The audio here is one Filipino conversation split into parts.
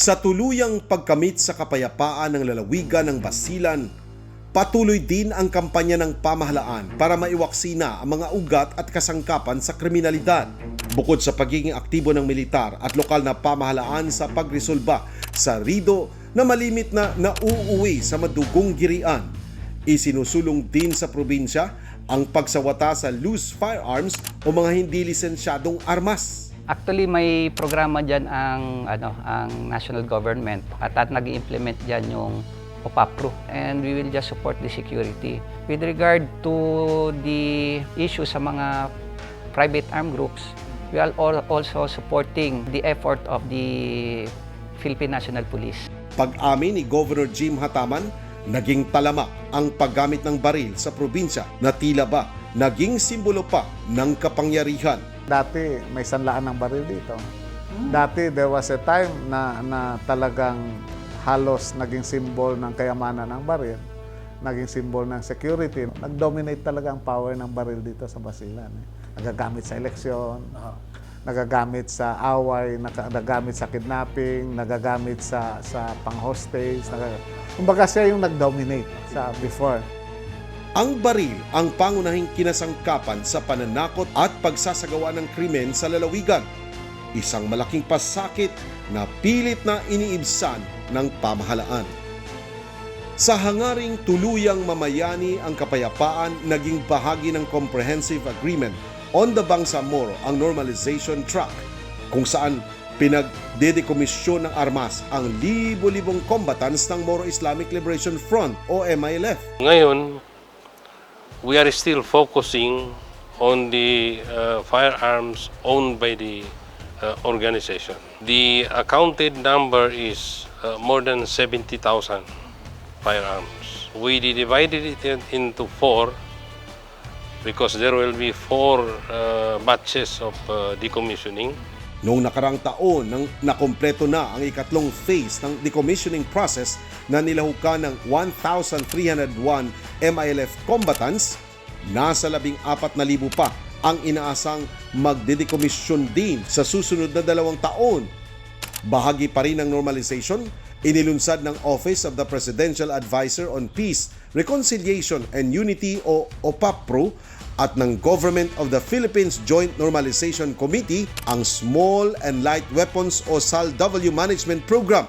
Sa tuluyang pagkamit sa kapayapaan ng lalawigan ng Basilan, patuloy din ang kampanya ng pamahalaan para maiwaksina ang mga ugat at kasangkapan sa kriminalidad. Bukod sa pagiging aktibo ng militar at lokal na pamahalaan sa pagresolba sa rido na malimit na nauuwi sa madugong girian, isinusulong din sa probinsya ang pagsawata sa loose firearms o mga hindi lisensyadong armas. Actually, may programa dyan ang, ano, ang national government at, at nag implement dyan yung OPAPRO and we will just support the security. With regard to the issue sa mga private armed groups, we are al- also supporting the effort of the Philippine National Police. Pag-amin ni Governor Jim Hataman, naging talamak ang paggamit ng baril sa probinsya na tila ba naging simbolo pa ng kapangyarihan. Dati may sanlaan ng baril dito. Dati there was a time na, na talagang halos naging symbol ng kayamanan ng baril. Naging symbol ng security. Nag-dominate talaga ang power ng baril dito sa Basilan. eh. Nagagamit sa eleksyon, nagagamit sa away, nagagamit sa kidnapping, nagagamit sa sa pang-hostage. Naga, kumbaga siya yung nag-dominate sa before. Ang baril ang pangunahing kinasangkapan sa pananakot at pagsasagawa ng krimen sa lalawigan. Isang malaking pasakit na pilit na iniibsan ng pamahalaan. Sa hangaring tuluyang mamayani ang kapayapaan, naging bahagi ng Comprehensive Agreement on the Bangsamoro ang normalization track kung saan pinagdedekomisyon ng armas ang libo-libong combatants ng Moro Islamic Liberation Front o MILF. Ngayon, we are still focusing on the uh, firearms owned by the uh, organization. The accounted number is uh, more than 70,000 firearms. We divided it into four because there will be four uh, batches of uh, decommissioning. Noong nakarang taon nang nakompleto na ang ikatlong phase ng decommissioning process na nilahukan ng 1,301 MILF combatants, nasa labing apat na libo pa ang inaasang magdedecommission din sa susunod na dalawang taon. Bahagi pa rin ng normalization, inilunsad ng Office of the Presidential Advisor on Peace, Reconciliation and Unity o OPAPRO at ng Government of the Philippines Joint Normalization Committee ang Small and Light Weapons o SALW Management Program.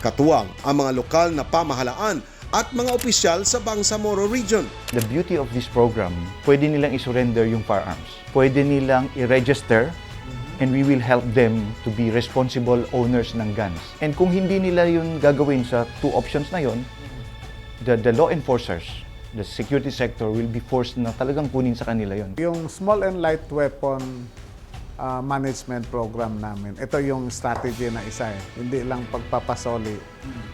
Katuwang ang mga lokal na pamahalaan at mga opisyal sa Bangsamoro Region. The beauty of this program, pwede nilang i-surrender yung firearms. Pwede nilang i-register and we will help them to be responsible owners ng guns. And kung hindi nila yun gagawin sa two options na yun, the, the law enforcers, the security sector will be forced na talagang kunin sa kanila yun. Yung small and light weapon uh, management program namin, ito yung strategy na isa eh. Hindi lang pagpapasoli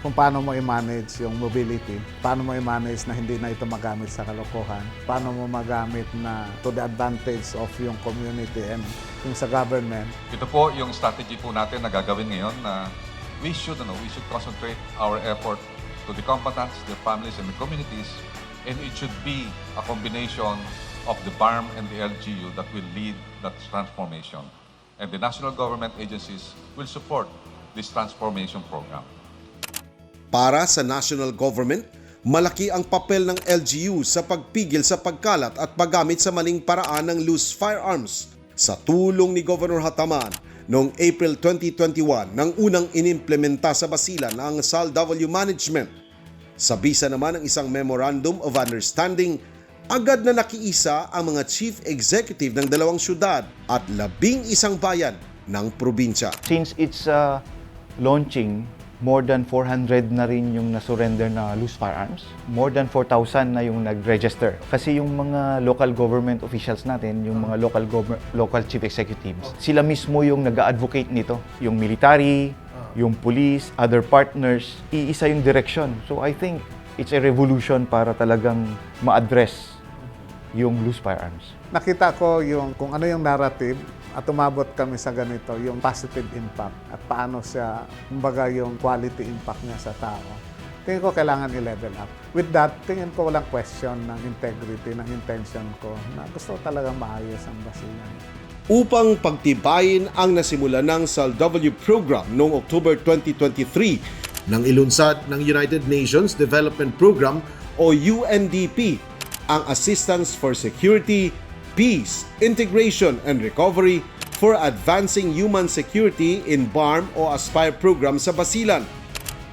kung paano mo i-manage yung mobility, paano mo i-manage na hindi na ito magamit sa kalokohan, paano mo magamit na to the advantage of yung community and yung sa government. Ito po yung strategy po natin na gagawin ngayon na we should, ano, we should concentrate our effort to the combatants, their families, and the communities. And it should be a combination of the BARM and the LGU that will lead that transformation. And the national government agencies will support this transformation program. Para sa national government, malaki ang papel ng LGU sa pagpigil sa pagkalat at paggamit sa maling paraan ng loose firearms. Sa tulong ni Governor Hataman, noong April 2021 nang unang inimplementa sa Basilan ang SALW Management. Sa bisa naman ng isang Memorandum of Understanding, agad na nakiisa ang mga chief executive ng dalawang syudad at labing isang bayan ng probinsya. Since it's uh, launching, more than 400 na rin yung nasurrender na loose firearms. More than 4,000 na yung nag-register. Kasi yung mga local government officials natin, yung mga local local chief executives, sila mismo yung nag-advocate nito. Yung military, yung police, other partners, iisa yung direction. So I think it's a revolution para talagang ma-address yung loose firearms. Nakita ko yung kung ano yung narrative at umabot kami sa ganito, yung positive impact at paano siya, kumbaga yung quality impact niya sa tao. Tingin ko kailangan i-level up. With that, tingin ko walang question ng integrity, ng intention ko na gusto ko talagang maayos ang basilan. Upang pagtibayin ang nasimula ng SALW program noong October 2023 nang ilunsad ng United Nations Development Program o UNDP ang Assistance for Security, Peace, Integration and Recovery for Advancing Human Security in BARM o Aspire program sa Basilan.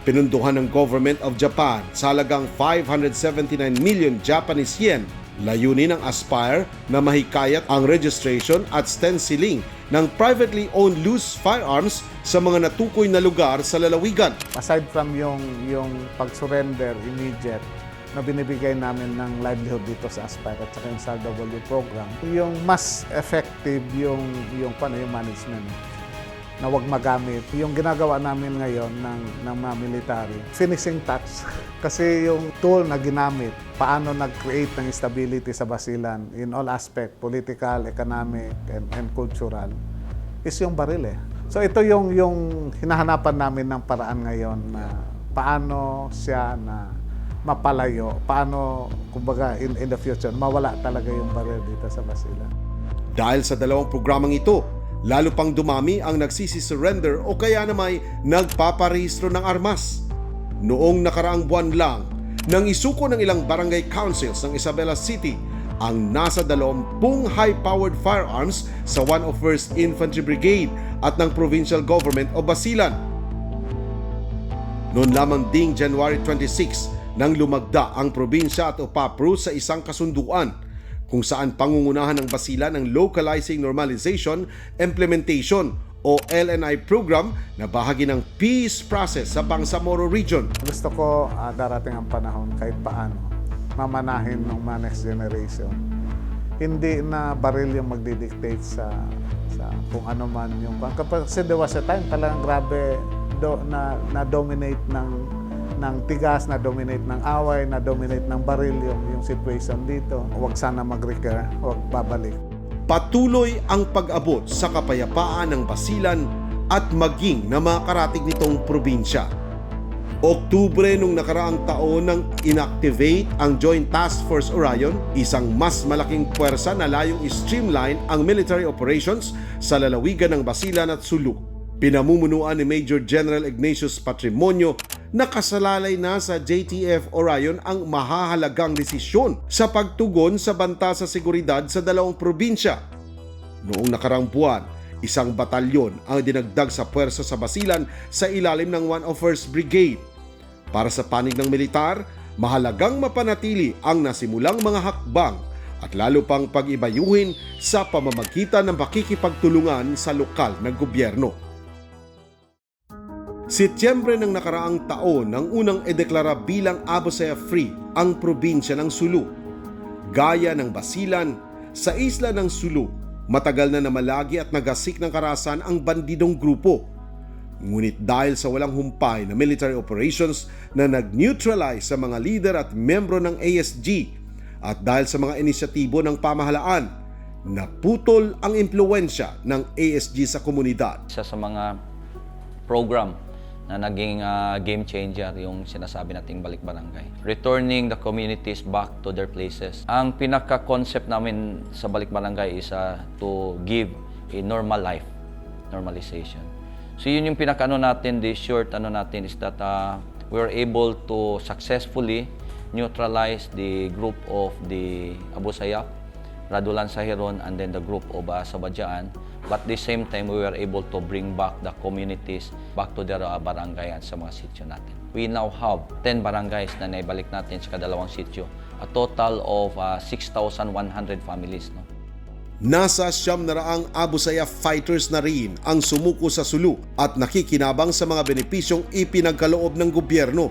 Pinunduhan ng Government of Japan sa halagang 579 million Japanese yen. Layunin ng Aspire na mahikayat ang registration at stenciling ng privately owned loose firearms sa mga natukoy na lugar sa lalawigan. Aside from yung, yung pag-surrender immediate na binibigay namin ng livelihood dito sa Aspire at saka yung SALW program, yung mas effective yung, yung, paano, yung management na wag magamit. Yung ginagawa namin ngayon ng, ng mga military, finishing touch. Kasi yung tool na ginamit, paano nag-create ng stability sa Basilan in all aspect, political, economic, and, and cultural, is yung baril eh. So ito yung, yung hinahanapan namin ng paraan ngayon na paano siya na mapalayo, paano, kumbaga, in, in the future, mawala talaga yung baril dito sa Basilan. Dahil sa dalawang programang ito, lalo pang dumami ang nagsisi-surrender o kaya na may nagpaparehistro ng armas. Noong nakaraang buwan lang, nang isuko ng ilang barangay councils ng Isabela City ang nasa 20 high-powered firearms sa 101st Infantry Brigade at ng Provincial Government o Basilan. Noon lamang ding January 26 nang lumagda ang probinsya at OPAPRO sa isang kasunduan kung saan pangungunahan ng Basilan ang Localizing Normalization Implementation o LNI program na bahagi ng peace process sa Bangsamoro Region. Gusto ko ah, darating ang panahon kahit paano mamanahin ng mga next generation. Hindi na baril yung magdidictate sa sa kung ano man yung kasi there was a time talagang grabe do, na na dominate ng ng tigas, na dominate ng away, na dominate ng baril yung yung situation dito. Huwag sana mag-recur, huwag babalik. Patuloy ang pag-abot sa kapayapaan ng Basilan at maging na mga karatig nitong probinsya. Oktubre nung nakaraang taon nang inactivate ang Joint Task Force Orion, isang mas malaking puwersa na layong streamline ang military operations sa lalawigan ng Basilan at Sulu. Pinamumunuan ni Major General Ignatius Patrimonio na kasalalay na sa JTF Orion ang mahahalagang desisyon sa pagtugon sa banta sa seguridad sa dalawang probinsya. Noong nakarang buwan, isang batalyon ang dinagdag sa puwersa sa Basilan sa ilalim ng 101st Brigade. Para sa panig ng militar, mahalagang mapanatili ang nasimulang mga hakbang at lalo pang pag-ibayuhin sa pamamagitan ng pakikipagtulungan sa lokal na gobyerno. Setyembre ng nakaraang taon nang unang edeklara bilang Abu Sayyaf Free ang probinsya ng Sulu. Gaya ng Basilan, sa isla ng Sulu, matagal na namalagi at nagasik ng karasan ang bandidong grupo. Ngunit dahil sa walang humpay na military operations na nag-neutralize sa mga leader at membro ng ASG at dahil sa mga inisyatibo ng pamahalaan, naputol ang impluensya ng ASG sa komunidad. isa sa mga program na naging ah, game changer yung sinasabi nating balik barangay. Returning the communities back to their places. Ang pinaka-concept namin sa balik barangay is ah, to give a normal life, normalization. So yun yung pinaka-ano natin, the short ano natin is that ah, we were able to successfully neutralize the group of the Abu Sayyaf Radulan Sahiron and then the group of uh, Sabadjaan. But at the same time, we were able to bring back the communities back to their uh, barangay at sa mga sityo natin. We now have 10 barangays na naibalik natin sa kadalawang sityo. A total of uh, 6,100 families. No? Nasa siyam na raang Abu fighters na rin ang sumuko sa Sulu at nakikinabang sa mga benepisyong ipinagkaloob ng gobyerno.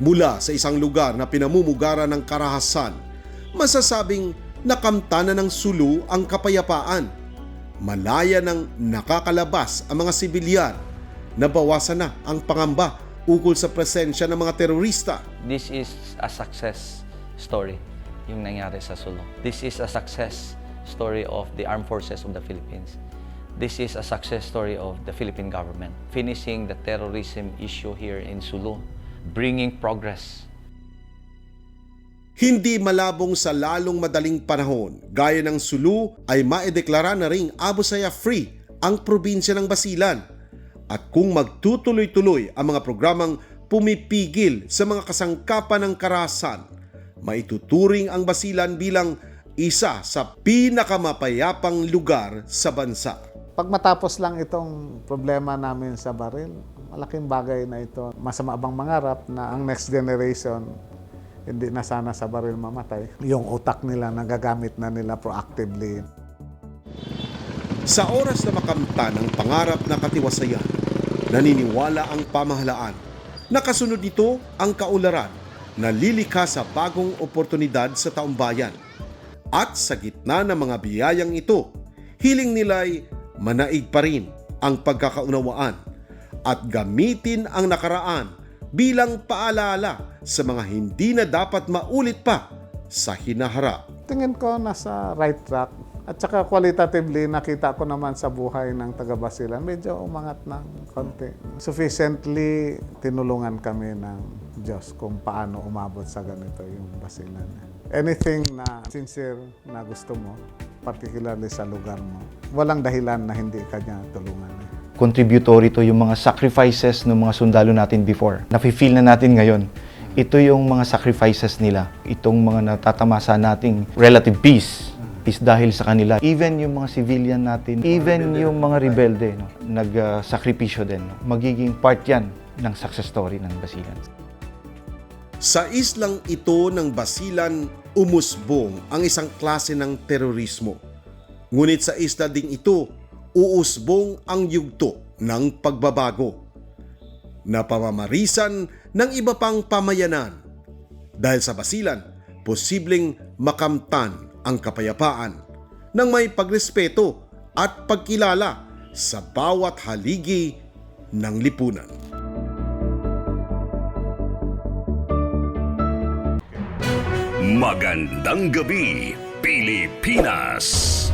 Mula sa isang lugar na pinamumugara ng karahasan, masasabing nakamta na ng Sulu ang kapayapaan. Malaya ng nakakalabas ang mga sibilyan. Nabawasan na ang pangamba ukol sa presensya ng mga terorista. This is a success story yung nangyari sa Sulu. This is a success story of the armed forces of the Philippines. This is a success story of the Philippine government finishing the terrorism issue here in Sulu, bringing progress Hindi malabong sa lalong madaling panahon, gaya ng Sulu ay maideklara na ring Abu free ang probinsya ng Basilan. At kung magtutuloy-tuloy ang mga programang pumipigil sa mga kasangkapan ng karahasan, maituturing ang Basilan bilang isa sa pinakamapayapang lugar sa bansa. Pag matapos lang itong problema namin sa baril, malaking bagay na ito. Masama bang mangarap na ang next generation hindi na sana sa baril mamatay. Yung utak nila nagagamit na nila proactively. Sa oras na makamtan ang pangarap na katiwasayan, naniniwala ang pamahalaan. Nakasunod nito ang kaularan na lilika sa bagong oportunidad sa taumbayan. At sa gitna ng mga biyayang ito, hiling nila'y manaig pa rin ang pagkakaunawaan at gamitin ang nakaraan bilang paalala sa mga hindi na dapat maulit pa sa hinaharap. Tingin ko nasa right track. At saka qualitatively, nakita ko naman sa buhay ng taga Basilan, medyo umangat ng konti. Sufficiently, tinulungan kami ng Diyos kung paano umabot sa ganito yung Basilan. Anything na sincere na gusto mo, particularly sa lugar mo, walang dahilan na hindi ka niya tulungan. Contributory to yung mga sacrifices ng mga sundalo natin before. Nafe-feel na natin ngayon. Ito yung mga sacrifices nila. Itong mga natatamasa nating relative peace is dahil sa kanila. Even yung mga civilian natin, even yung mga rebelde, no, nag-sakripisyo din. No? Magiging part yan ng success story ng Basilan. Sa islang ito ng Basilan, umusbong ang isang klase ng terorismo. Ngunit sa isla ding ito, uusbong ang yugto ng pagbabago na pamamarisan ng iba pang pamayanan. Dahil sa Basilan, posibleng makamtan ang kapayapaan ng may pagrespeto at pagkilala sa bawat haligi ng lipunan. Magandang gabi, Pilipinas!